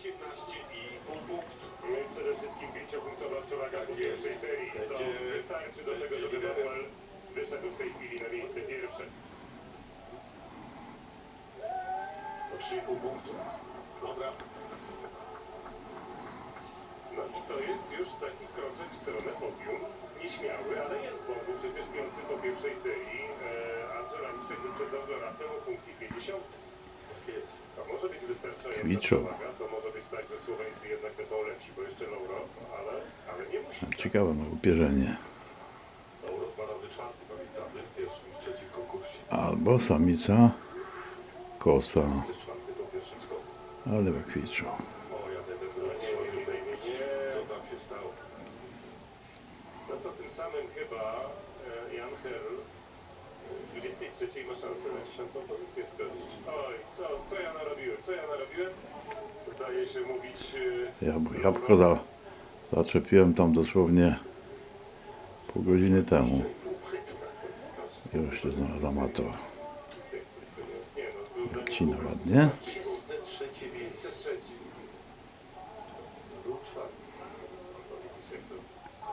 18,5 punktów. No i przede wszystkim pięciopunktowa przewaga Tak po pierwszej jest. serii. To Będzie- wystarczy do tego, żeby. Manuel wyszedł w tej chwili na miejsce pierwsze. O 3,5 punktu. Dobra. No i to jest już taki kroczek w stronę podium. Nieśmiały, ale jest, bo był przecież piąty po pierwszej serii. E, Andrzej Laniszek wyprzedzał raptem o punkty 50. Tak jest. To może być wystarczająca przewaga. To może być tak, że Słoweńcy jednak będą lepsi, bo jeszcze Lauro, ale, ale nie musi. Ciekawe ma upierzenie. Euro dwa razy czwarty, pamiętamy, w pierwszym i w trzecim konkursie. Albo samica, kosa, ale stało? No to tym samym chyba e, Jan Herl z 23 ma szansę na 10 pozycję wskoczyć. Oj, co, co ja narobiłem? Co ja narobiłem? Mówić... e, Jabłko, za, zaczepiłem tam dosłownie pół godziny temu. Już się znalazła matowa. Nie był dla mnie Cina po prostu ładnie.